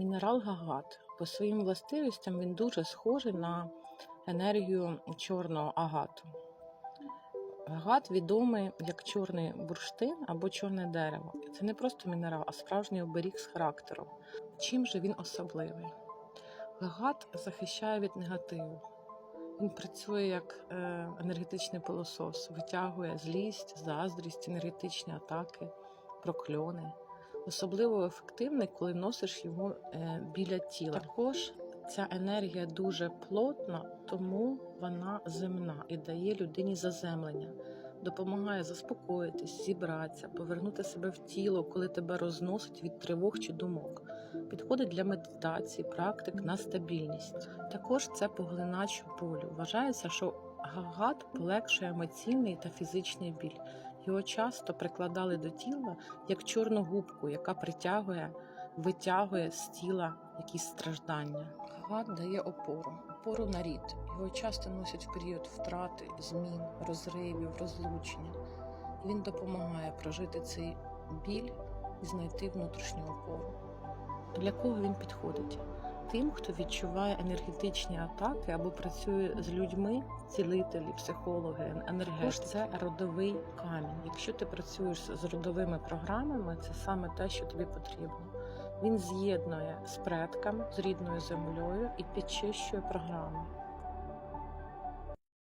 Мінерал гагат. По своїм властивостям він дуже схожий на енергію чорного агату. Гагат відомий як чорний бурштин або чорне дерево. Це не просто мінерал, а справжній оберіг з характером. Чим же він особливий? Гагат захищає від негативу. Він працює як е, енергетичний пилосос, витягує злість, заздрість, енергетичні атаки, прокльони. Особливо ефективний, коли носиш його е, біля тіла. Також ця енергія дуже плотна, тому вона земна і дає людині заземлення, допомагає заспокоїтись, зібратися, повернути себе в тіло, коли тебе розносить від тривог чи думок. Підходить для медитації, практик на стабільність. Також це поглинач болю. Вважається, що гагат полегшує емоційний та фізичний біль. Його часто прикладали до тіла як чорну губку, яка притягує, витягує з тіла якісь страждання. Гагат дає опору, опору на рід. Його часто носять в період втрати, змін, розривів, розлучення. Він допомагає прожити цей біль і знайти внутрішню опору. Для кого він підходить? Тим, хто відчуває енергетичні атаки або працює з людьми, цілителі, психологи, енергетики. Це родовий камінь. Якщо ти працюєш з родовими програмами, це саме те, що тобі потрібно. Він з'єднує з предками, з рідною землею і підчищує програми.